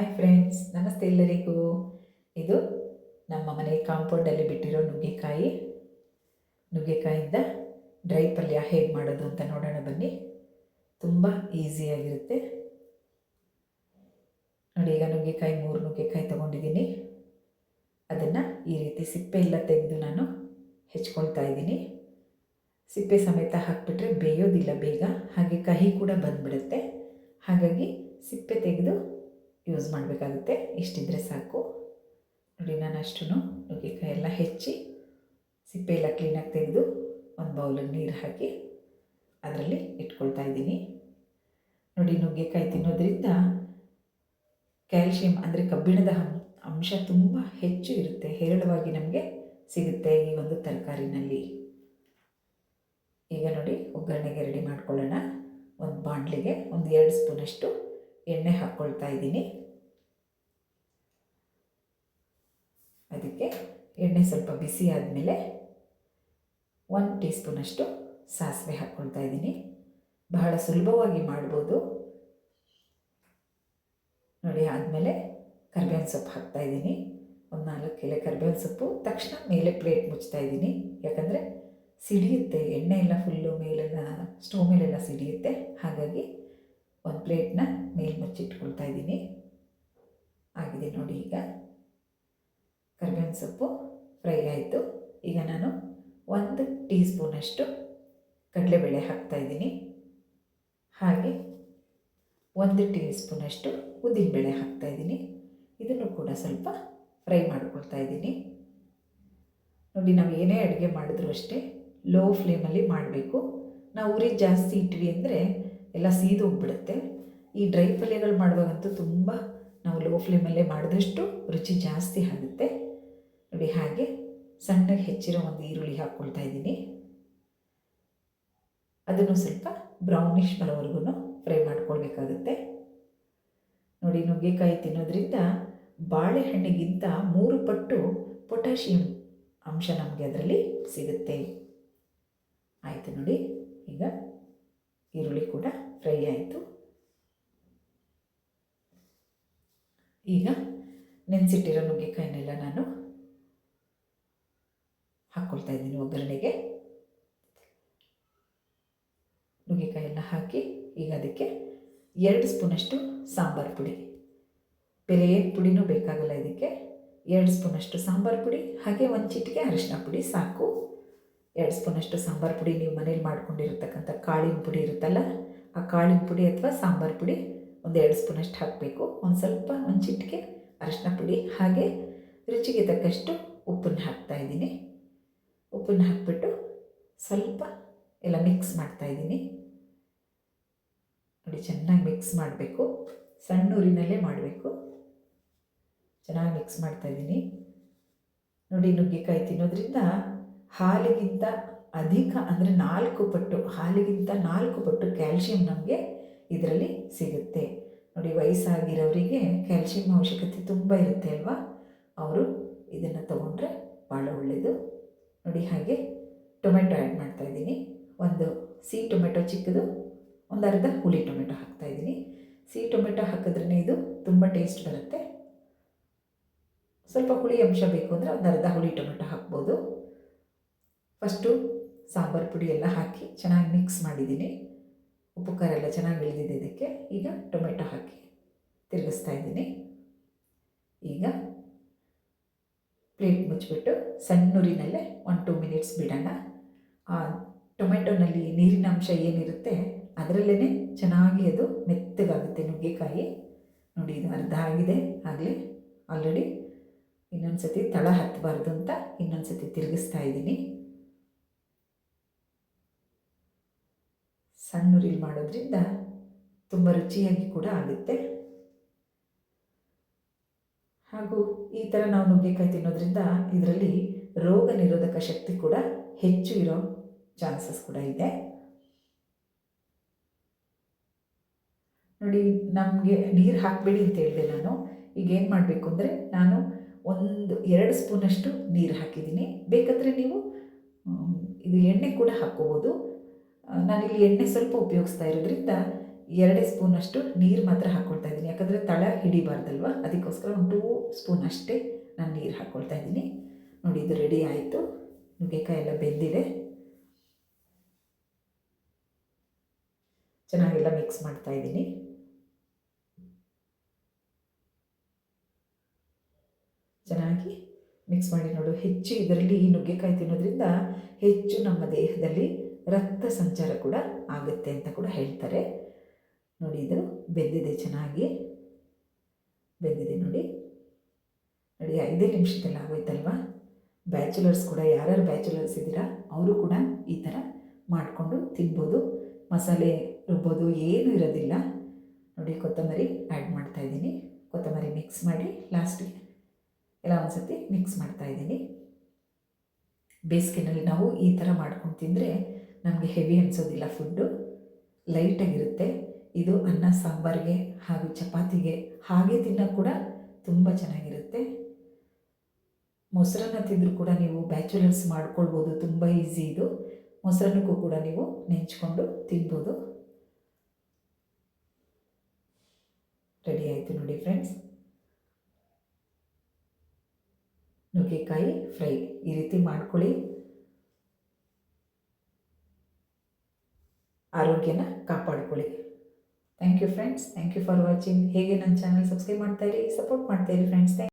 Hi friends ನಮಸ್ತೆ ಎಲ್ಲರಿಗೂ. ಇದು ನಮ್ಮ ಮನೆ ಕಾಂಪೌಂಡಲ್ಲಿ ಬಿಟ್ಟಿರೋ ನುಗ್ಗೆಕಾಯಿ. ನುಗ್ಗೆಕಾಯಿಂದ ಡ್ರೈ ಪಲ್ಯ ಹೇಗೆ ಮಾಡೋದು ಅಂತ ನೋಡೋಣ ಬನ್ನಿ. ತುಂಬ ಈಸಿಯಾಗಿರುತ್ತೆ ನೋಡಿ, ಈಗ ನುಗ್ಗೆಕಾಯಿ ಮೂರು ನುಗ್ಗೆಕಾಯಿ ತೊಗೊಂಡಿದ್ದೀನಿ. ಅದನ್ನು ಈ ರೀತಿ ಸಿಪ್ಪೆ ಎಲ್ಲ ತೆಗೆದು ನಾನು ಹೆಚ್ಕೊಳ್ತಾ ಇದ್ದೀನಿ. ಸಿಪ್ಪೆ ಸಮೇತ ಹಾಕಿಬಿಟ್ರೆ ಬೇಯೋದಿಲ್ಲ ಬೇಗ. ಹಾಗೆ ಕಹಿ ಕೂಡ ಬಂದುಬಿಡುತ್ತೆ. ಹಾಗಾಗಿ ಸಿಪ್ಪೆ ತೆಗೆದು ಯೂಸ್ ಮಾಡಬೇಕಾಗುತ್ತೆ. ಇಷ್ಟಿದ್ರೆ ಸಾಕು. ನೋಡಿ, ನಾನು ಅಷ್ಟು ನುಗ್ಗೆಕಾಯಿ ಎಲ್ಲ ಹೆಚ್ಚಿ ಸಿಪ್ಪೆ ಎಲ್ಲ ಕ್ಲೀನಾಗಿ ತೆಗೆದು ಒಂದು ಬೌಲಲ್ಲಿ ನೀರು ಹಾಕಿ ಅದರಲ್ಲಿ ಇಟ್ಕೊಳ್ತಾ ಇದ್ದೀನಿ. ನೋಡಿ, ನುಗ್ಗೆಕಾಯಿ ತಿನ್ನೋದ್ರಿಂದ ಕ್ಯಾಲ್ಶಿಯಂ ಅಂದರೆ ಕಬ್ಬಿಣದ ಅಂಶ ತುಂಬ ಹೆಚ್ಚು ಇರುತ್ತೆ. ಹೇರಳವಾಗಿ ನಮಗೆ ಸಿಗುತ್ತೆ ಈ ಒಂದು ತರಕಾರಿನಲ್ಲಿ. ಈಗ ನೋಡಿ, ಒಗ್ಗರಣೆಗೆ ರೆಡಿ ಮಾಡ್ಕೊಳ್ಳೋಣ. ಒಂದು ಬಾಣಲಿಗೆ ಒಂದು ಎರಡು ಸ್ಪೂನಷ್ಟು ಎಣ್ಣೆ ಹಾಕ್ಕೊಳ್ತಾ ಇದ್ದೀನಿ. ಅದಕ್ಕೆ ಎಣ್ಣೆ ಸ್ವಲ್ಪ ಬಿಸಿ ಆದಮೇಲೆ ಒಂದು ಟೀ ಸ್ಪೂನಷ್ಟು ಸಾಸಿವೆ ಹಾಕ್ಕೊಳ್ತಾ ಇದ್ದೀನಿ. ಬಹಳ ಸುಲಭವಾಗಿ ಮಾಡ್ಬೋದು. ನೋಡಿ, ಆದಮೇಲೆ ಕರ್ಬೇವಿನ ಸೊಪ್ಪು ಹಾಕ್ತಾ ಇದ್ದೀನಿ. ಒಂದು ನಾಲ್ಕು ಎಲೆ ಕರ್ಬೇವಿನ ಸೊಪ್ಪು. ತಕ್ಷಣ ಮೇಲೆ ಪ್ಲೇಟ್ ಮುಚ್ತಾ ಇದ್ದೀನಿ. ಯಾಕಂದರೆ ಸಿಡಿಯುತ್ತೆ, ಎಣ್ಣೆ ಎಲ್ಲ ಫುಲ್ಲು ಮೇಲೆಲ್ಲ, ಸ್ಟವ್ ಮೇಲೆಲ್ಲ ಸಿಡಿಯುತ್ತೆ. ಹಾಗಾಗಿ ಒಂದು ಪ್ಲೇಟ್ನ ಮೇಲೆ ಮುಚ್ಚಿಟ್ಕೊಳ್ತಾ ಇದ್ದೀನಿ. ಆಗಿದೆ ನೋಡಿ ಈಗ. ಕರ್ಬೇವಿನ ಸೊಪ್ಪು ಫ್ರೈ ಆಯಿತು. ಈಗ ನಾನು ಒಂದು ಟೀ ಸ್ಪೂನಷ್ಟು ಕಡಲೆಬೇಳೆ ಹಾಕ್ತಾಯಿದ್ದೀನಿ ಹಾಗೆ ಒಂದು ಟೀ ಸ್ಪೂನಷ್ಟು ಉದ್ದಿನಬೇಳೆ ಹಾಕ್ತಾಯಿದ್ದೀನಿ ಇದನ್ನು ಕೂಡ ಸ್ವಲ್ಪ ಫ್ರೈ ಮಾಡ್ಕೊಳ್ತಾ ಇದ್ದೀನಿ. ನೋಡಿ, ನಾವು ಏನೇ ಅಡುಗೆ ಮಾಡಿದ್ರೂ ಅಷ್ಟೇ ಲೋ ಫ್ಲೇಮಲ್ಲಿ ಮಾಡಬೇಕು. ನಾವು ಉರಿ ಜಾಸ್ತಿ ಇಟ್ವಿ ಅಂದರೆ ಎಲ್ಲ ಸೀದು ಹೋಗ್ಬಿಡುತ್ತೆ. ಈ ಡ್ರೈ ಪಲ್ಯಗಳು ಮಾಡುವಾಗಂತೂ ತುಂಬ ನಾವು ಲೋ ಫ್ಲೇಮಲ್ಲೇ ಮಾಡಿದಷ್ಟು ರುಚಿ ಜಾಸ್ತಿ ಆಗುತ್ತೆ. ನೋಡಿ ಹಾಗೆ ಸಣ್ಣಗೆ ಹೆಚ್ಚಿರೋ ಒಂದು ಈರುಳ್ಳಿ ಹಾಕ್ಕೊಳ್ತಾ ಇದ್ದೀನಿ. ಅದನ್ನು ಸ್ವಲ್ಪ ಬ್ರೌನಿಷ್ ಬರೋವರೆಗೂ ಫ್ರೈ ಮಾಡ್ಕೊಳ್ಬೇಕಾಗುತ್ತೆ. ನೋಡಿ ನುಗ್ಗೆಕಾಯಿ ತಿನ್ನೋದ್ರಿಂದ ಬಾಳೆಹಣ್ಣಿಗಿಂತ ಮೂರು ಪಟ್ಟು ಪೊಟ್ಯಾಷಿಯಂ ಅಂಶ ನಮಗೆ ಅದರಲ್ಲಿ ಸಿಗುತ್ತೆ. ಆಯಿತು ನೋಡಿ, ಈಗ ಈರುಳ್ಳಿ ಕೂಡ ಫ್ರೈ ಆಯಿತು. ಈಗ ನೆನೆಸಿಟ್ಟಿರೋ ನುಗ್ಗೆಕಾಯನ್ನೆಲ್ಲ ನಾನು ಹಾಕ್ಕೊಳ್ತಾ ಇದ್ದೀನಿ ಒಗ್ಗರಣೆಗೆ. ನುಗ್ಗೆಕಾಯೆಲ್ಲ ಹಾಕಿ ಈಗ ಅದಕ್ಕೆ ಎರಡು ಸ್ಪೂನಷ್ಟು ಸಾಂಬಾರು ಪುಡಿ. ಬೇರೆ ಏನು ಪುಡಿನೂ ಬೇಕಾಗಲ್ಲ ಇದಕ್ಕೆ. ಎರಡು ಸ್ಪೂನಷ್ಟು ಸಾಂಬಾರು ಪುಡಿ, ಹಾಗೆ ಒಂದು ಚಿಟಿಕೆ ಅರಿಶಿನ ಪುಡಿ ಸಾಕು. ಎರಡು ಸ್ಪೂನಷ್ಟು ಸಾಂಬಾರು ಪುಡಿ ನೀವು ಮನೇಲಿ ಮಾಡ್ಕೊಂಡಿರತಕ್ಕಂಥ ಕಾಳಿನ ಪುಡಿ ಇರುತ್ತಲ್ಲ, ಆ ಕಾಳಿನ ಪುಡಿ ಅಥವಾ ಸಾಂಬಾರು ಪುಡಿ ಒಂದು ಎರಡು ಸ್ಪೂನಷ್ಟು ಹಾಕಬೇಕು. ಒಂದು ಸ್ವಲ್ಪ ಒಂದು ಚಿಟಿಕೆ ಅರಿಶಿನ ಪುಡಿ, ಹಾಗೆ ರುಚಿಗೆ ತಕ್ಕಷ್ಟು ಉಪ್ಪನ್ನು ಹಾಕ್ತಾ ಇದ್ದೀನಿ. ಉಪ್ಪನ್ನು ಹಾಕ್ಬಿಟ್ಟು ಸ್ವಲ್ಪ ಎಲ್ಲ ಮಿಕ್ಸ್ ಮಾಡ್ತಾ ಇದ್ದೀನಿ. ನೋಡಿ, ಚೆನ್ನಾಗಿ ಮಿಕ್ಸ್ ಮಾಡಬೇಕು. ಸಣ್ಣ ಊರಿನಲ್ಲೇ ಮಾಡಬೇಕು. ಚೆನ್ನಾಗಿ ಮಿಕ್ಸ್ ಮಾಡ್ತಾ ಇದ್ದೀನಿ. ನೋಡಿ, ನುಗ್ಗೆಕಾಯಿ ತಿನ್ನೋದ್ರಿಂದ ಹಾಲಿಗಿಂತ ಅಧಿಕ ಅಂದರೆ ನಾಲ್ಕು ಪಟ್ಟು, ಹಾಲಿಗಿಂತ ನಾಲ್ಕು ಪಟ್ಟು ಕ್ಯಾಲ್ಶಿಯಂ ನಮಗೆ ಇದರಲ್ಲಿ ಸಿಗುತ್ತೆ. ನೋಡಿ, ವಯಸ್ಸಾಗಿರೋರಿಗೆ ಕ್ಯಾಲ್ಶಿಯಂ ಅವಶ್ಯಕತೆ ತುಂಬ ಇರುತ್ತೆ ಅಲ್ವಾ? ಅವರು ಇದನ್ನು ತಗೊಂಡ್ರೆ ಭಾಳ ಒಳ್ಳೆಯದು ನೋಡಿ, ಹಾಗೆ ಟೊಮೆಟೊ ಆ್ಯಡ್ ಮಾಡ್ತಾ ಇದ್ದೀನಿ. ಒಂದು ಸಿಹಿ ಟೊಮೆಟೊ ಚಿಕ್ಕದು, ಒಂದು ಅರ್ಧ ಹುಳಿ ಟೊಮೆಟೊ ಹಾಕ್ತಾಯಿದ್ದೀನಿ ಸಿಹಿ ಟೊಮೆಟೊ ಹಾಕಿದ್ರೇ ಇದು ತುಂಬ ಟೇಸ್ಟ್ ಬರುತ್ತೆ. ಸ್ವಲ್ಪ ಹುಳಿ ಅಂಶ ಬೇಕು ಅಂದರೆ ಒಂದು ಅರ್ಧ ಹುಳಿ ಟೊಮೆಟೊ ಹಾಕ್ಬೋದು. ಫಸ್ಟು ಸಾಂಬಾರು ಪುಡಿ ಎಲ್ಲ ಹಾಕಿ ಚೆನ್ನಾಗಿ ಮಿಕ್ಸ್ ಮಾಡಿದ್ದೀನಿ. ಉಪ್ಪು ಖಾರ ಎಲ್ಲ ಚೆನ್ನಾಗಿ ಇಳಿದಿದೆ ಇದಕ್ಕೆ. ಈಗ ಟೊಮೆಟೊ ಹಾಕಿ ತಿರುಗಿಸ್ತಾ ಇದ್ದೀನಿ. ಈಗ ಪ್ಲೇಟ್ ಮುಚ್ಚಿಬಿಟ್ಟು ಸಣ್ಣೂರಿನಲ್ಲೇ ಒಂದು ಟೂ ಮಿನಿಟ್ಸ್ ಬಿಡೋಣ. ಆ ಟೊಮೆಟೊನಲ್ಲಿ ನೀರಿನ ಅಂಶ ಏನಿರುತ್ತೆ ಅದರಲ್ಲೇ ಚೆನ್ನಾಗಿ ಅದು ಮೆತ್ತಗಾಗುತ್ತೆ ನುಗ್ಗೆಕಾಯಿ. ನೋಡಿ ಇದು ಅರ್ಧ ಆಗಿದೆ, ಆಗಲೇ ಆಲ್ರೆಡಿ ಇನ್ನೊಂದು ಸತಿ ತಳ ಹತ್ತಬಾರ್ದು ಅಂತ ಇನ್ನೊಂದು ಸತಿ ತಿರುಗಿಸ್ತಾ ಇದ್ದೀನಿ. ಸಣ್ಣ ಮಾಡೋದ್ರಿಂದ ತುಂಬ ರುಚಿಯಾಗಿ ಕೂಡ ಆಗುತ್ತೆ. ಹಾಗೂ ಈ ಥರ ನಾವು ನುಗ್ಗೆಕಾಯಿ ತಿನ್ನೋದ್ರಿಂದ ಇದರಲ್ಲಿ ರೋಗ ನಿರೋಧಕ ಶಕ್ತಿ ಕೂಡ ಹೆಚ್ಚು ಇರೋ ಚಾನ್ಸಸ್ ಕೂಡ ಇದೆ. ನೋಡಿ, ನಮಗೆ ನೀರು ಹಾಕಬೇಡಿ ಅಂತ ಹೇಳಿದೆ ನಾನು. ಈಗ ಏನು ಮಾಡಬೇಕು ಅಂದರೆ ನಾನು ಒಂದು ಎರಡು ಸ್ಪೂನಷ್ಟು ನೀರು ಹಾಕಿದ್ದೀನಿ. ಬೇಕಾದರೆ ನೀವು ಇದು ಎಣ್ಣೆ ಕೂಡ ಹಾಕ್ಕೋಬೋದು. ನಾನಿಲ್ಲಿ ಎಣ್ಣೆ ಸ್ವಲ್ಪ ಉಪಯೋಗಿಸ್ತಾ ಇರೋದ್ರಿಂದ ಎರಡೇ ಸ್ಪೂನಷ್ಟು ನೀರು ಮಾತ್ರ ಹಾಕ್ಕೊಳ್ತಾ ಇದ್ದೀನಿ. ಯಾಕಂದರೆ ತಳ ಹಿಡಿಬಾರ್ದಲ್ವ? ಅದಕ್ಕೋಸ್ಕರ ಒಂದು ಟೂ ಸ್ಪೂನ್ ಅಷ್ಟೇ ನಾನು ನೀರು ಹಾಕ್ಕೊಳ್ತಾ ಇದ್ದೀನಿ. ನೋಡಿ, ಇದು ರೆಡಿ ಆಯಿತು. ನುಗ್ಗೆಕಾಯಿ ಎಲ್ಲ ಬೆಂದಿದೆ. ಚೆನ್ನಾಗೆಲ್ಲ ಮಿಕ್ಸ್ ಮಾಡ್ತಾ ಇದ್ದೀನಿ. ಚೆನ್ನಾಗಿ ಮಿಕ್ಸ್ ಮಾಡಿ ನೋಡು. ಹೆಚ್ಚು ಇದರಲ್ಲಿ ನುಗ್ಗೆಕಾಯಿ ತಿನ್ನೋದ್ರಿಂದ ಹೆಚ್ಚು ನಮ್ಮ ದೇಹದಲ್ಲಿ ರಕ್ತ ಸಂಚಾರ ಕೂಡ ಆಗುತ್ತೆ ಅಂತ ಕೂಡ ಹೇಳ್ತಾರೆ. ನೋಡಿ ಇದು ಬೆಂದಿದೆ ಚೆನ್ನಾಗಿ. ಬೆಂದಿದೆ ನೋಡಿ. ನೋಡಿ, ಐದೇ ನಿಮಿಷದಲ್ಲಿ ಆಗೋಯ್ತಲ್ವಾ? ಬ್ಯಾಚುಲರ್ಸ್ ಕೂಡ, ಯಾರ್ಯಾರು ಬ್ಯಾಚುಲರ್ಸ್ ಇದ್ದೀರಾ, ಅವರು ಕೂಡ ಈ ಥರ ಮಾಡಿಕೊಂಡು ತಿನ್ಬೋದು. ಮಸಾಲೆ ರುಬ್ಬೋದು, ಏನೂ ಇರೋದಿಲ್ಲ. ನೋಡಿ, ಕೊತ್ತಂಬರಿ ಆ್ಯಡ್ ಮಾಡ್ತಾ ಇದ್ದೀನಿ. ಕೊತ್ತಂಬರಿ ಮಿಕ್ಸ್ ಮಾಡಿ ಲಾಸ್ಟಿಗೆ ಎಲ್ಲ ಒಂದು ಸರ್ತಿ ಮಿಕ್ಸ್ ಮಾಡ್ತಾ ಇದ್ದೀನಿ. ಬೇಸಿಗೆನಲ್ಲಿ ನಾವು ಈ ಥರ ಮಾಡ್ಕೊಂಡು ತಿಂದರೆ ನಮಗೆ ಹೆವಿ ಅನಿಸೋದಿಲ್ಲ ಫುಡ್ಡು ಲೈಟಾಗಿರುತ್ತೆ ಇದು ಅನ್ನ, ಸಾಂಬಾರಿಗೆ ಹಾಗೂ ಚಪಾತಿಗೆ ಹಾಗೆ ತಿನ್ನೋಕ್ಕೆ ಕೂಡ ತುಂಬ ಚೆನ್ನಾಗಿರುತ್ತೆ. ಮೊಸರನ್ನ ತಿಂದರೂ ಕೂಡ ನೀವು ಬ್ಯಾಚುಲರ್ಸ್ ಮಾಡ್ಕೊಳ್ಬೋದು, ತುಂಬ ಈಸಿ ಇದು. ಮೊಸರನ್ನಕ್ಕೂ ಕೂಡ ನೀವು ನೆಂಚ್ಕೊಂಡು ತಿನ್ಬೋದು. ರೆಡಿ ಆಯಿತು ನೋಡಿ ಫ್ರೆಂಡ್ಸ್ ನುಗ್ಗೆಕಾಯಿ ಫ್ರೈ ಈ ರೀತಿ ಮಾಡ್ಕೊಳ್ಳಿ. ಆರೋಗ್ಯನ ಕಾಪಾಡ್ಕೊಳ್ಳಿ. Thank you friends thank you for watching ಹೇಗೆ ನನ್ನ ಚಾನಲ್ ಸಬ್ಸ್ಕ್ರೈಬ್ ಮಾಡ್ತಾಯಿರಿ ಸಪೋರ್ಟ್ ಮಾಡ್ತಾಯಿರಿ ಫ್ರೆಂಡ್ಸ್ ಥ್ಯಾಂಕ್